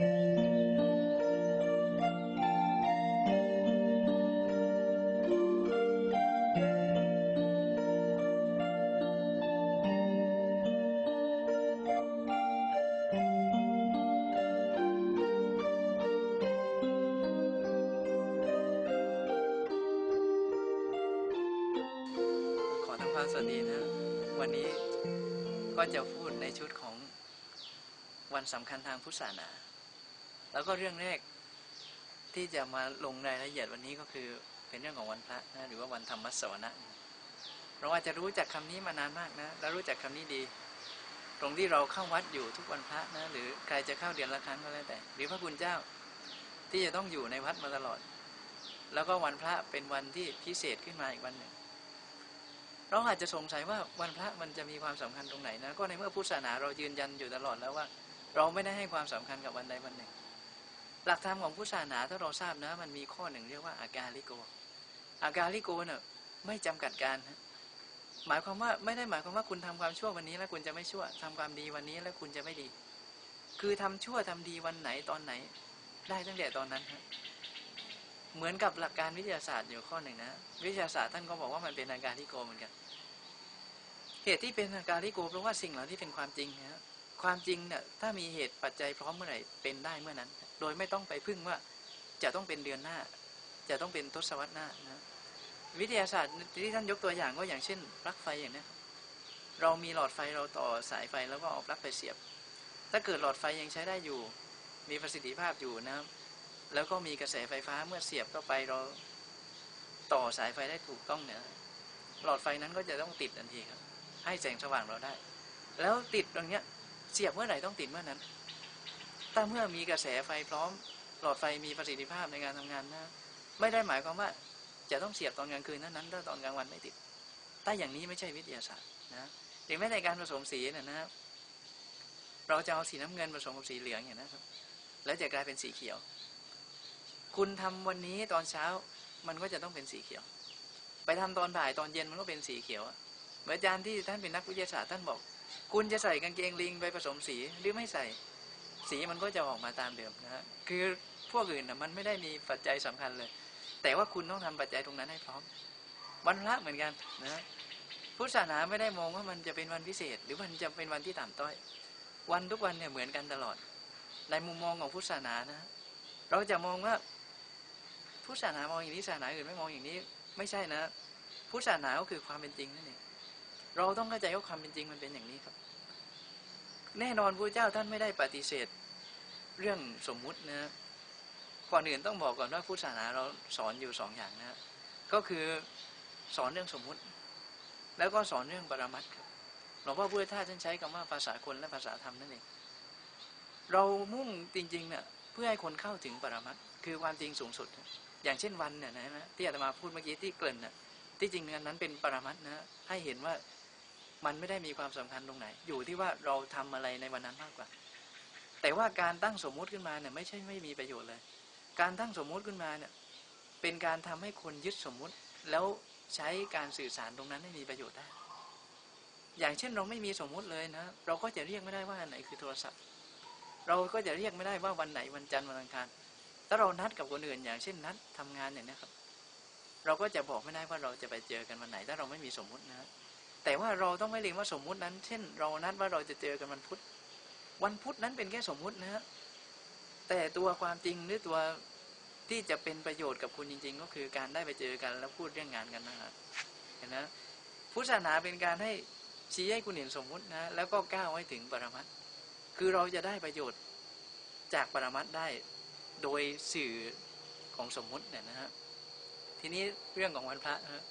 ขอทำความสวัสดีนะวันนี้ก็จะพูดในชุดของวันสำคัญทางพุทธศาสนา แล้วก็เรื่องแรกที่จะมาลงรายละเอียดวันนี้ก็คือเป็นเรื่องของวันพระนะหรือว่าวันธรรมสวนะเราอาจจะรู้จักคำนี้มานานมากนะ แล้วรู้จักคำนี้ดี ตรงที่เราเข้าวัดอยู่ทุกวันพระนะ หรือใครจะเข้าเดือนละครั้งก็แล้วแต่ หรือพระคุณเจ้าที่จะต้องอยู่ในวัดมาตลอด แล้วก็วันพระเป็นวันที่พิเศษขึ้นมาอีกวันหนึ่ง เราอาจจะสงสัยว่าวันพระมันจะมีความสำคัญตรงไหนนะ ก็ในเมื่อพุทธศาสนาเรายืนยันอยู่ตลอดแล้วว่า เราไม่ได้ให้ความสำคัญกับวันใดวันหนึ่ง หลักธรรมของพุทธศาสนาถ้าเราทราบนะ มันมีข้อหนึ่งเรียกว่าอาการลิโก อาการลิโกเน่ะไม่จำกัดการ หมายความว่าไม่ได้หมายความว่าคุณทำความชั่ววันนี้ แล้วคุณจะไม่ชั่วทำความดีวันนี้แล้วคุณจะไม่ดี คือทำชั่วทำดีวันไหนตอนไหน ได้ตั้งแต่ตอนนั้นฮะเหมือนกับหลักการวิทยาศาสตร์อยู่ข้อหนึ่งนะวิทยาศาสตร์ท่านก็บอกว่ามันเป็นอาการลิโกเหมือนกันเหตุที่เป็นอาการลิโกเพราะว่าสิ่งเหล่านี้เป็นความจริงนะฮะ ความจริงเนี่ยถ้ามีเหตุปัจจัยพร้อมเมื่อไหร่เป็นได้เมื่อนั้น โดยไม่ต้องไปพึ่งว่าจะต้องเป็นเดือนหน้า จะต้องเป็นทศวรรษหน้านะวิทยาศาสตร์ที่ท่านยกตัวอย่างก็อย่างเช่นปลั๊กไฟอย่างนี้เรามีหลอดไฟเราต่อสายไฟแล้วก็เอาปลั๊กไปเสียบ ถ้าเกิดหลอดไฟยังใช้ได้อยู่ มีประสิทธิภาพอยู่นะครับ แล้วก็มีกระแสไฟฟ้าเมื่อเสียบเข้าไปเราต่อสายไฟได้ถูกต้องเนี่ยหลอดไฟนั้นก็จะต้องติดทันทีครับ ให้แสงสว่างเราได้ แล้วติดตรงเนี้ย สียบเมื่อไหร่ต้องติดเมื่อนั้น ถ้าเมื่อมีกระแสไฟพร้อม หลอดไฟมีประสิทธิภาพในการทำงานนะ ไม่ได้หมายความว่าจะต้องเสียบตอนกลางคืนเท่านั้นถ้าตอนกลางวันไม่ติดถ้าอย่างนี้ไม่ใช่วิทยาศาสตร์นะหรือแม้ในการผสมสีเนี่ยนะครับ เราจะเอาสีน้ำเงินผสมกับสีเหลืองอย่างนะครับ แล้วจะกลายเป็นสีเขียว คุณทำวันนี้ตอนเช้ามันก็จะต้องเป็นสีเขียว ไปทำตอนบ่ายตอนเย็นมันก็เป็นสีเขียวเหมือนอาจารย์ที่ท่านเป็นนักวิทยาศาสตร์ท่านบอก คุณจะใส่กางเกงลิงไปผสมสีหรือไม่ใส่สีมันก็จะออกมาตามเดิมนะฮะคือพวกอื่นนะมันไม่ได้มีปัจจัยสำคัญเลย แต่ว่าคุณต้องทำปัจจัยตรงนั้นให้พร้อม วันพระเหมือนกันนะพุทธศาสนาไม่ได้มองว่ามันจะเป็นวันพิเศษ หรือมันจะเป็นวันที่ต่ำต้อย วันทุกวันเนี่ยเหมือนกันตลอด ในมุมมองของพุทธศาสนานะ เราจะมองว่าพุทธศาสนามองอย่างนี้ศาสนาอื่นไม่มองอย่างนี้ ไม่ใช่นะพุทธศาสนาก็คือความเป็นจริงนั่นเอง เราต้องเข้าใจว่าความเป็นจริงมันเป็นอย่างนี้ครับ แน่นอนพระเจ้าท่านไม่ได้ปฏิเสธเรื่องสมมุตินะก่อนอื่นต้องบอกก่อนว่าพุทธศาสนาเราสอนอยู่สองอย่างนะก็คือสอนเรื่องสมมุติ แล้วก็สอนเรื่องปรมัตถ์ครับหลวงพ่อพุทธทาสท่านใช้คำว่าภาษาคนและภาษาธรรมนั่นเองเรามุ่งจริงๆเนี่ยเพื่อให้คนเข้าถึงปรมัตถ์คือความจริงสูงสุด อย่างเช่นวันเนี่ยนะฮะที่อาตมาพูดเมื่อกี้ที่เกริ่นน่ะที่จริงนั้นเป็นปรมัตถ์นะให้เห็นว่า มันไม่ได้มีความสำคัญตรงไหน อยู่ที่ว่าเราทำอะไรในวันนั้นมากกว่า แต่ว่าการตั้งสมมุติขึ้นมาเนี่ยไม่ใช่ไม่มีประโยชน์เลย การตั้งสมมุติขึ้นมาเนี่ยเป็นการทำให้คนยึดสมมุติ แล้วใช้การสื่อสารตรงนั้นให้มีประโยชน์ได้ อย่างเช่นเราไม่มีสมมุติเลยนะเราก็จะเรียกไม่ได้ว่าอันไหนคือโทรศัพท์ เราก็จะเรียกไม่ได้ว่าวันไหนวันจันทร์วันอังคารถ้าเรานัดกับคนอื่น อย่างเช่นนัดทำงานอย่างนี้ครับ เราก็จะบอกไม่ได้ว่าเราจะไปเจอกันวันไหน ถ้าเราไม่มีสมมุตินะ แต่ว่าเราต้องไม่ลืมว่าสมมุตินั้น เช่น เรานัดว่าเราจะเจอกันวันพุธ วันพุธนั้นเป็นแค่สมมุตินะฮะแต่ตัวความจริงหรือตัวที่จะเป็นประโยชน์กับคุณจริง ๆ ก็คือการได้ไปเจอกันแล้วพูดเรื่องงานกันนะฮะเห็นนะพุทธศาสนาเป็นการให้ชี้ให้คุณเห็นสมมุตินะแล้วก็ก้าวให้ถึงปรมัตถ์คือเราจะได้ประโยชน์จากปรมัตถ์ได้โดยสื่อของสมมุติเนี่ยนะฮะทีนี้เรื่องของวันพระนะฮะ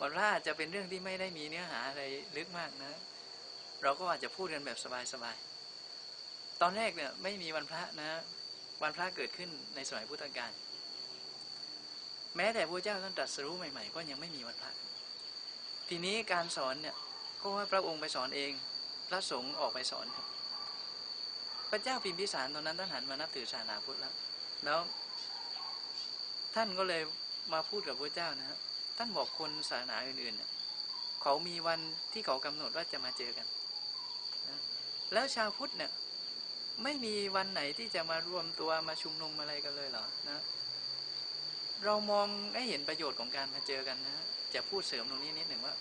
วันพระอาจจะเป็นเรื่องที่ไม่ได้มีเนื้อหาอะไรลึกมากนะ เราก็อาจจะพูดกันแบบสบายๆ ตอนแรกเนี่ยไม่มีวันพระนะ วันพระเกิดขึ้นในสมัยพุทธกาล แม้แต่พระเจ้าท่านตรัสรู้ใหม่ๆ ก็ยังไม่มีวันพระ ทีนี้การสอนเนี่ยก็ว่าพระองค์ไปสอนเอง พระสงฆ์ออกไปสอนครับ พระเจ้าพิมพิสารตอนนั้นท่านหันมานับถือศาสนาพุทธแล้ว แล้วท่านก็เลยมาพูดกับพระเจ้านะฮะ ท่านบอกคนศาสนาอื่นๆเขามีวันที่เขากำหนดว่าจะมาเจอกันนะแล้วชาวพุทธเนี่ยไม่มีวันไหนที่จะมารวมตัวมาชุมนุมอะไรกันเลยเหรอนะ เรามองให้เห็นประโยชน์ของการมาเจอกันนะจะพูดเสริมตรงนี้นิดหนึ่งว่า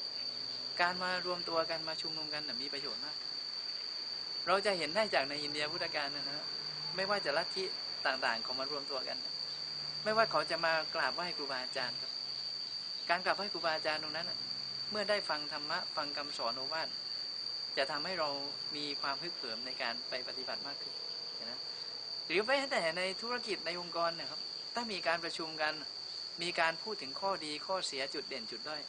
การมารวมตัวกันมาชุมนุมกันมีประโยชน์มาก เราจะเห็นได้จากในอินเดียพุทธกาลนะนะไม่ว่าจะลัทธิต่างๆเขามารวมตัวกัน ไม่ว่าเขาจะมากราบไหว้ครูบาอาจารย์ครับ การกราบไหว้ครูบาอาจารย์ตรงนั้น เมื่อได้ฟังธรรมะฟังคำสอนโอวาทจะทำให้เรามีความพึกเขิมในการไปปฏิบัติมากขึ้นนะหรือแม้แต่ในธุรกิจในองค์กรนะครับ ถ้ามีการประชุมกัน มีการพูดถึงข้อดีข้อเสียจุดเด่นจุดด้อย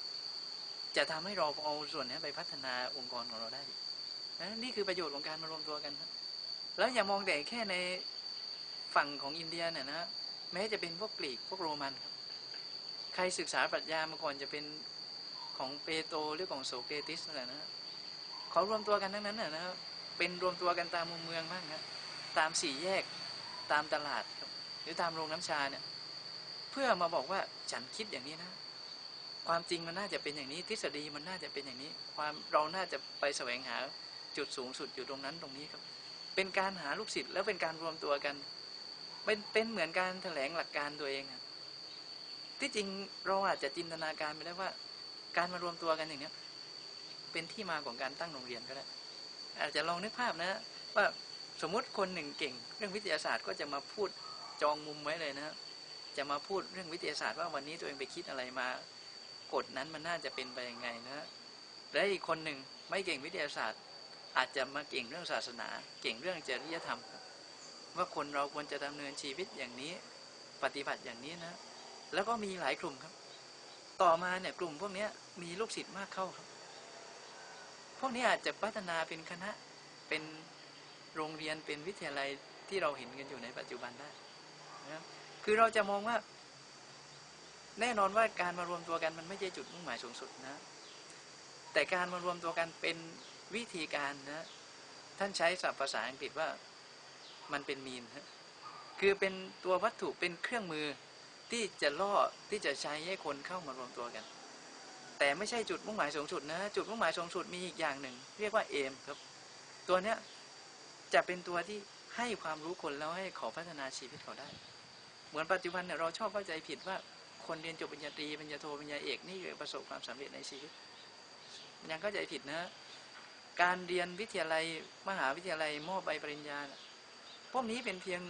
จะทำให้เราเอาส่วนนี้ไปพัฒนาองค์กรของเราได้นะนี่คือประโยชน์ของการมารวมตัวกันครับแล้วอย่ามองแต่แค่ในฝั่งของอินเดียเนี่ยนะแม้จะเป็นพวกกรีกพวกโรมันครับ ใครศึกษาปรัชญามาก่อนจะเป็นของเปโตรหรือของโสเกติสนั่นแหละนะเขารวมตัวกันทั้งนั้นนะครับเป็นรวมตัวกันตามมุมเมืองบ้างครับตามสี่แยกตามตลาดครับหรือตามโรงน้ำชาเนี่ย เพื่อมาบอกว่าฉันคิดอย่างนี้นะ ความจริงมันน่าจะเป็นอย่างนี้ ทฤษฎีมันน่าจะเป็นอย่างนี้ ความเราน่าจะไปแสวงหาจุดสูงสุดอยู่ตรงนั้นตรงนี้ครับ เป็นการหาลูกศิษย์แล้วเป็นการรวมตัวกันเป็นเป็นเหมือนการแถลงหลักการตัวเองอะ ที่จริงเราอาจจะจินตนาการไปได้ว่า การมารวมตัวกันอย่างเนี้ยเป็นที่มาของการตั้งโรงเรียนก็ได้อาจจะลองนึกภาพนะ ว่าสมมุติคนหนึ่งเก่ง เรื่องวิทยาศาสตร์ก็จะมาพูดจองมุมไว้เลยนะ จะมาพูดเรื่องวิทยาศาสตร์ว่าวันนี้ตัวเองไปคิดอะไรมากฎนั้นมันน่าจะเป็นไปยังไงนะและอีกคนหนึ่งไม่เก่งวิทยาศาสตร์ อาจจะมาเก่งเรื่องศาสนา เก่งเรื่องจริยธรรม ว่าคนเราควรจะดำเนินชีวิตอย่างนี้ ปฏิบัติอย่างนี้นะ แล้วก็มีหลายกลุ่มครับ ต่อมาเนี่ยกลุ่มพวกนี้มีลูกศิษย์มากเข้าครับ พวกนี้อาจจะพัฒนาเป็นคณะเป็นโรงเรียนเป็นวิทยาลัยที่เราเห็นกันอยู่ในปัจจุบันได้นะคือเราจะมองว่า แน่นอนว่าการมารวมตัวกันมันไม่ใช่จุดมุ่งหมายสูงสุดนะ แต่การมารวมตัวกันเป็นวิธีการนะท่านใช้ศัพท์ภาษาอังกฤษว่ามันเป็นมีนฮะคือเป็นตัววัตถุเป็นเครื่องมือ ที่จะล่อที่จะใช้ให้คนเข้ามารวมตัวกัน แต่ไม่ใช่จุดมุ่งหมายสูงสุดนะ จุดมุ่งหมายสูงสุดมีอีกอย่างหนึ่ง เรียกว่าเอมครับ ตัวเนี้ยจะเป็นตัวที่ให้ความรู้คนแล้วให้เขาพัฒนาชีวิตเขาได้ เหมือนปัจจุบันเนี่ยเราชอบเข้าใจผิดว่าคนเรียนจบปริญญาตรีปริญญาโทปริญญาเอกนี่ประสบความสำเร็จในชีวิต ยังเข้าใจผิดนะ การเรียนวิทยาลัยมหาวิทยาลัยมอบใบปริญญาพวกนี้เป็นเพียง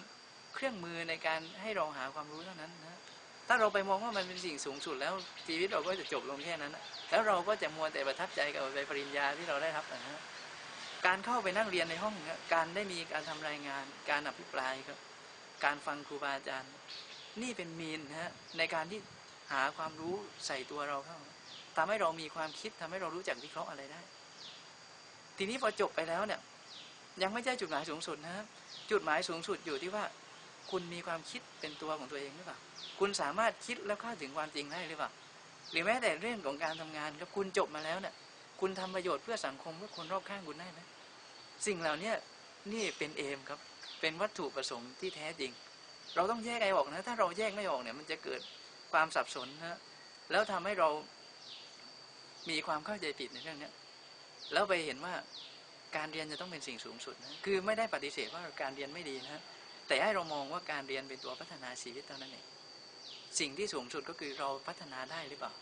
เครื่องมือในการให้เราหาความรู้เท่านั้นนะ ถ้าเราไปมองว่ามันเป็นสิ่งสูงสุดแล้วชีวิตเราก็จะจบลงแค่นั้นแล้วเราก็จะมัวแต่ประทับใจกับใบปริญญาที่เราได้รับนะฮะการเข้าไปนั่งเรียนในห้องการได้มีการทำรายงาน การอภิปรายครับ การฟังครูบาอาจารย์ นี่เป็นมีนนะฮะในการที่หาความรู้ใส่ตัวเราเข้าทำให้เรามีความคิดทำให้เรารู้จักวิเคราะห์อะไรได้ ทีนี้พอจบไปแล้วเนี่ย ยังไม่ใช่จุดหมายสูงสุดนะฮะจุดหมายสูงสุดอยู่ที่ว่า คุณมีความคิดเป็นตัวของตัวเองหรือเปล่า คุณสามารถคิดแล้วเข้าถึงความจริงได้หรือเปล่า หรือแม้แต่เรื่องของการทำงานครับคุณจบมาแล้วเนี่ย คุณทำประโยชน์เพื่อสังคมเพื่อคนรอบข้างคุณได้ไหมสิ่งเหล่านี้นี่เป็นเอมครับ เป็นวัตถุประสงค์ที่แท้จริง เราต้องแยกไอ้ออกนะ ถ้าเราแยกไม่ออกเนี่ย มันจะเกิดความสับสนนะแล้วทำให้เรามีความเข้าใจผิดในเรื่องเนี้ยแล้วไปเห็นว่าการเรียนจะต้องเป็นสิ่งสูงสุดนะ คือไม่ได้ปฏิเสธว่าการเรียนไม่ดีนะ แต่ให้เรามองว่าการเรียนเป็นตัวพัฒนาชีวิตเท่านั้นเองสิ่งที่สูงสุดก็คือเราพัฒนาได้หรือเปล่า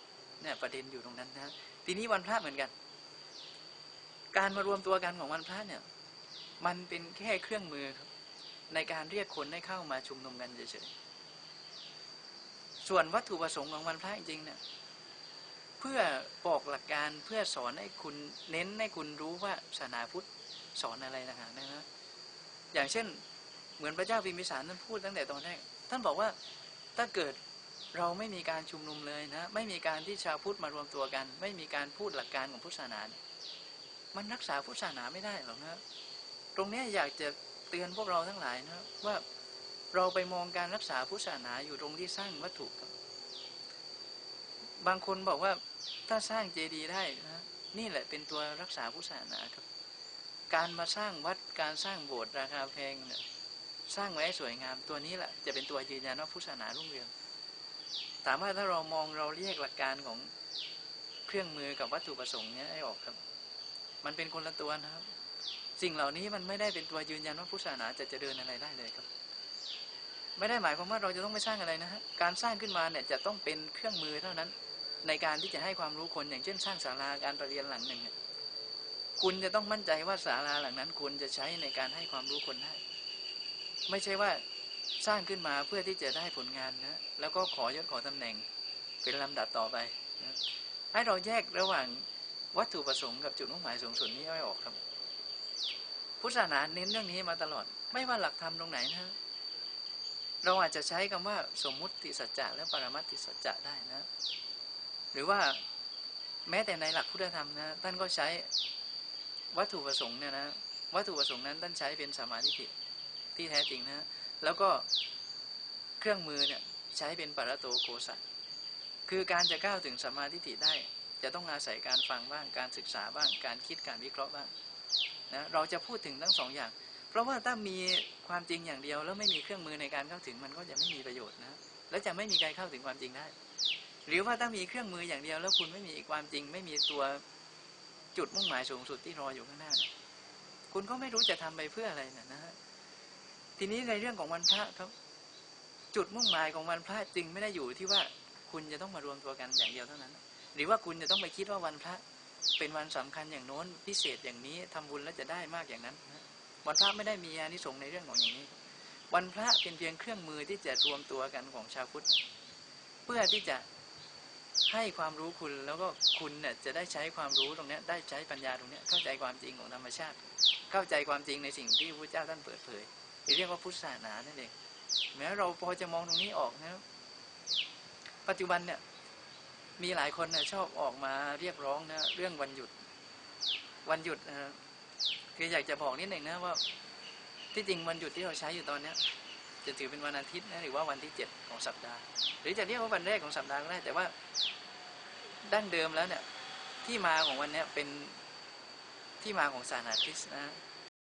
เนี่ยประเด็นอยู่ตรงนั้นนะทีนี้วันพระเหมือนกัน การมารวมตัวกันของวันพระเนี่ย มันเป็นแค่เครื่องมือครับ ในการเรียกคนให้เข้ามาชุมนุมกันเฉยๆส่วนวัตถุประสงค์ของวันพระจริงๆเนี่ยเพื่อบอกหลักการเพื่อสอนให้คุณเน้นให้คุณรู้ว่าศาสนาพุทธสอนอะไรต่างๆนะฮะอย่างเช่น เหมือนพระเจ้าพิมพิสารท่านพูดตั้งแต่ตอนแรกท่านบอกว่าถ้าเกิดเราไม่มีการชุมนุมเลยนะ ไม่มีการที่ชาวพุทธมารวมตัวกัน ไม่มีการพูดหลักการของพุทธศาสนาเนี่ยมันรักษาพุทธศาสนาไม่ได้หรอกนะตรงนี้อยากจะเตือนพวกเราทั้งหลายนะว่าเราไปมองการรักษาพุทธศาสนาอยู่ตรงที่สร้างวัตถุครับบางคนบอกว่าถ้าสร้างเจดีย์ได้นะนี่แหละเป็นตัวรักษาพุทธศาสนาครับ การมาสร้างวัดการสร้างโบสถ์ราคาแพงเนี่ย สร้างไว้ให้สวยงามตัวนี้แหละจะเป็นตัวยืนยันว่าพุทธศาสนารุ่งเรืองถามว่าถ้าเรามองเราเรียกหลักการของเครื่องมือกับวัตถุประสงค์เนี้ยให้ออกครับ มันเป็นคนละตัวนะครับ สิ่งเหล่านี้มันไม่ได้เป็นตัวยืนยันว่าพุทธศาสนาจะเจริญอะไรได้เลยครับ ไม่ได้หมายความว่าเราจะต้องไปสร้างอะไรนะฮะการสร้างขึ้นมาเนี่ยจะต้องเป็นเครื่องมือเท่านั้น ในการที่จะให้ความรู้คนอย่างเช่น สร้างศาลาการประเรียนหลังหนึ่งเนี่ยคุณจะต้องมั่นใจว่าศาลาหลังนั้นคุณจะใช้ในการให้ความรู้คนได้ ไม่ใช่ว่าสร้างขึ้นมาเพื่อที่จะได้ผลงานนะแล้วก็ขอยศขอตำแหน่งเป็นลำดับต่อไปนะให้เราแยกระหว่างวัตถุประสงค์กับจุดมุ่งหมายสูงสุดนี้ไม่ออกครับ พุทธศาสนาเน้นเรื่องนี้มาตลอด ไม่ว่าหลักธรรมตรงไหนนะ เราอาจจะใช้คำว่าสมมุติสัจจะและปรมัตติสัจจะได้นะ หรือว่าแม้แต่ในหลักพุทธธรรมนะท่านก็ใช้วัตถุประสงค์เนี่ยนะวัตถุประสงค์นั้นท่านใช้เป็นสมาธิ ที่แท้จริงนะแล้วก็เครื่องมือเนี่ยใช้เป็นปรโตโกสัตคือการจะก้าวถึงสมมาธิฏฐิได้ จะต้องอาศัยการฟังบ้างการศึกษาบ้างการคิดการวิเคราะห์บ้างนะเราจะพูดถึงทั้งสองอย่าง เพราะว่าถ้ามีความจริงอย่างเดียว แล้วไม่มีเครื่องมือในการเข้าถึงมันก็จะไม่มีประโยชน์นะและจะไม่มีใครเข้าถึงความจริงได้ หรือว่าถ้ามีเครื่องมืออย่างเดียว แล้วคุณไม่มีความจริง ไม่มีตัวจุดมุ่งหมายสูงสุดที่รออยู่ข้างหน้า คุณก็ไม่รู้จะทำไปเพื่ออะไรนะนะฮะ ทีนี้ในเรื่องของวันพระครับ จุดมุ่งหมายของวันพระจริงไม่ได้อยู่ที่ว่าคุณจะต้องมารวมตัวกันอย่างเดียวเท่านั้น หรือว่าคุณจะต้องไปคิดว่าวันพระเป็นวันสำคัญอย่างโน้นพิเศษอย่างนี้ทำบุญแล้วจะได้มากอย่างนั้น วันพระไม่ได้มีอานิสงส์ในเรื่องของอย่างนี้ วันพระเป็นเพียงเครื่องมือที่จะรวมตัวกันของชาวพุทธ เพื่อที่จะให้ความรู้คุณแล้วก็คุณเนี่ยจะได้ใช้ความรู้ตรงนี้ได้ใช้ปัญญาตรงนี้เข้าใจความจริงของธรรมชาติ เข้าใจความจริงในสิ่งที่พระเจ้าท่านเปิดเผย ที่เรียกว่าพุทธศาสนานั่นเองแม้เราพอจะมองตรงนี้ออกนะปัจจุบันเนี่ยมีหลายคนเนี่ยชอบออกมาเรียกร้องนะเรื่องวันหยุด วันหยุดนะคืออยากจะบอกนิดหนึ่งนะว่า ที่จริงวันหยุดที่เราใช้อยู่ตอนเนี้ยจะถือเป็นวันอาทิตย์นะหรือว่าวันที่เจ็ดของสัปดาห์ หรือจะเรียกว่าวันแรกของสัปดาห์ก็ได้แต่ว่าดั้งเดิมแล้วเนี่ยที่มาของวันเนี้ยเป็นที่มาของศาสนาคริสต์นะ